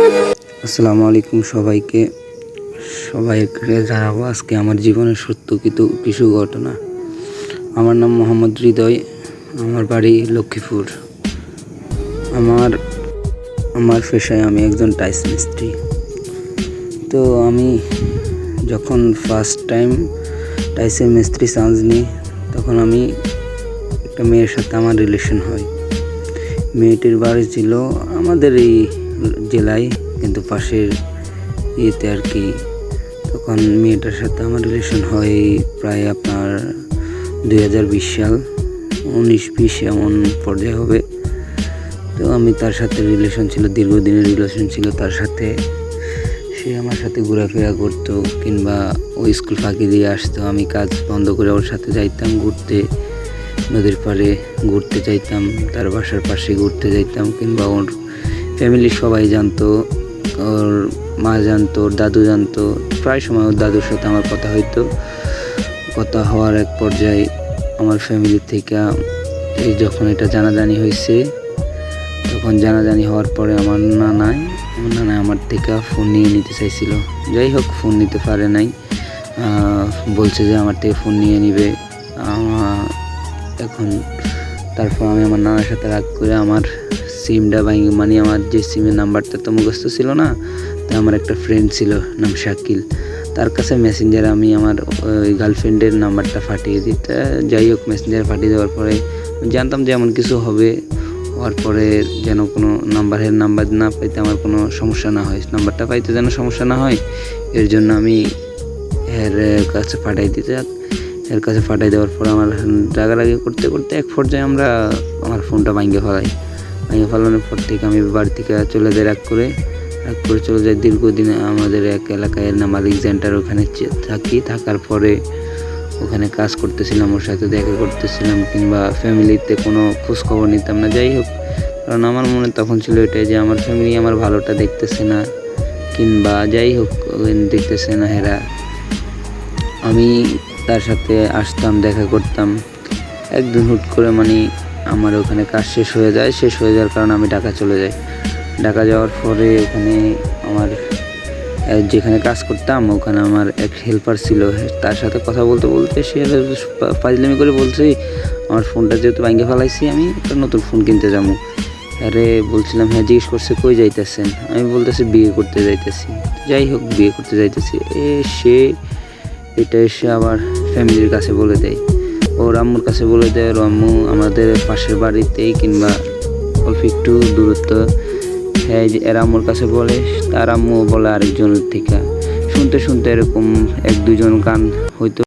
আসসালামু আলাইকুম সবাইকে। সবাইকে জানাব আজকে আমার জীবনের সত্য কিছু কিছু ঘটনা। আমার নাম মোহাম্মদ হৃদয়, আমার বাড়ি লক্ষ্মীপুর। আমার আমার পেশায় আমি একজন টাইস মিস্ত্রি। তো আমি যখন ফার্স্ট টাইম টাইসের মিস্ত্রি চান্স নিই, তখন আমি একটা মেয়ের সাথে আমার রিলেশন হয়। মেয়েটির বাড়ি ছিল আমাদের এই জেলায়, কিন্তু পাশের ইয়েতে আর কি তখন মেয়েটার সাথে আমার রিলেশন হয় প্রায় আপনার দুই হাজার বিশ সাল, উনিশ বিশ এমন পর্যায়ে হবে। তো আমি তার সাথে রিলেশন ছিল, দীর্ঘদিনের রিলেশন ছিল তার সাথে। সে আমার সাথে ঘোরাফেরা করতো, কিংবা ও স্কুল ফাঁকি দিয়ে আসতো। আমি কাজ বন্ধ করে ওর সাথে যাইতাম ঘুরতে, নদীর পাড়ে ঘুরতে যাইতাম, তার বাসার পাশে ঘুরতে যাইতাম, কিংবা ওর ফ্যামিলির সবাই জানতো, ওর মা জানতো, ওর দাদু জানতো। প্রায় সময় ওর দাদুর সাথে আমার কথা হইতো। কথা হওয়ার এক পর্যায়ে আমার ফ্যামিলি থেকে এই যখন এটা জানাজানি হয়েছে তখন জানাজানি হওয়ার পরে আমার নানাই, আমার নানা আমার থেকে ফোন নিয়ে নিতে চাইছিল। যাই হোক ফোন নিতে পারে নাই। বলছে যে আমার থেকে ফোন নিয়ে নিবে। এখন তারপর আমি আমার নানার সাথে রাগ করে আমার সিমটা ভাঙি মানে আমার যে সিমের নাম্বারটা তো মুখস্থ ছিল না তাই আমার একটা ফ্রেন্ড ছিল নাম শাকিল। তার কাছে মেসেঞ্জারে আমি আমার, ওই গার্লফ্রেন্ডের নাম্বারটা ফাটিয়ে দিই। তা যাই হোক মেসেঞ্জারে ফাটিয়ে দেওয়ার পরে জানতাম যে এমন কিছু হবে। হওয়ার পরে যেন কোনো নাম্বারের নাম্বার না পাইতে আমার কোনো সমস্যা না হয়। নাম্বারটা পাইতে যেন সমস্যা না হয়, এর জন্য আমি এর কাছে পাঠাই দিতে এর কাছে পাঠাই দেওয়ার পর আমার রাগারাগি করতে করতে এক পর্যায়ে আমরা আমার ফোনটা ভাঙে ফেলাই। ভাঙে ফেলানোর পর থেকে আমি বাড়ি থেকে চলে যাই রাগ করে রাগ করে চলে যাই দীর্ঘদিন আমাদের এক এলাকায় নাম আলেকজান্ডার ওখানে থাকি। থাকার পরে ওখানে কাজ করতেছিলাম, ওর সাথে দেখা করতেছিলাম কিংবা ফ্যামিলিতে কোনো খোঁজখবর নিতাম না। যাই হোক, কারণ আমার মনে তখন ছিল এটাই যে আমার ফ্যামিলি আমার ভালোটা দেখতেছে না কিংবা যাই হোক দেখতেছে না হেরা। আমি তার সাথে আসতাম, দেখা করতাম। একদিন হুট করে মানে আমার ওখানে কাজ শেষ হয়ে যায়। শেষ হয়ে যাওয়ার কারণে আমি ঢাকা চলে যাই। ঢাকা যাওয়ার পরে ওখানে আমার যেখানে কাজ করতাম, ওখানে আমার এক হেল্পার ছিল। তার সাথে কথা বলতে বলতে সে ফাজলামি করে বলছে, আমার ফোনটা যেহেতু ভাঙ্গে ফেলাইছি আমি, একটা নতুন ফোন কিনতে যাব। আরে বলছিলাম হ্যাঁ জিজ্ঞেস করছে, কই যাইতেছেন? আমি বলতেছি, বিয়ে করতে যাইতেছি। যাই হোক, বিয়ে করতে যাইতেছি। এ, সে এটা এসে আবার ফ্যামিলির কাছে বলে দেয়। ওর আম্মুর কাছে বলে দেয়, ওর আম্মু আমাদের পাশের বাড়িতেই কিংবা অল্প একটু দূরত্ব। হ্যাঁ এর আম্মুর কাছে বলে, তার আম্মু বলে আরেকজনের থেকে। শুনতে শুনতে এরকম এক দুজন গান হয়তো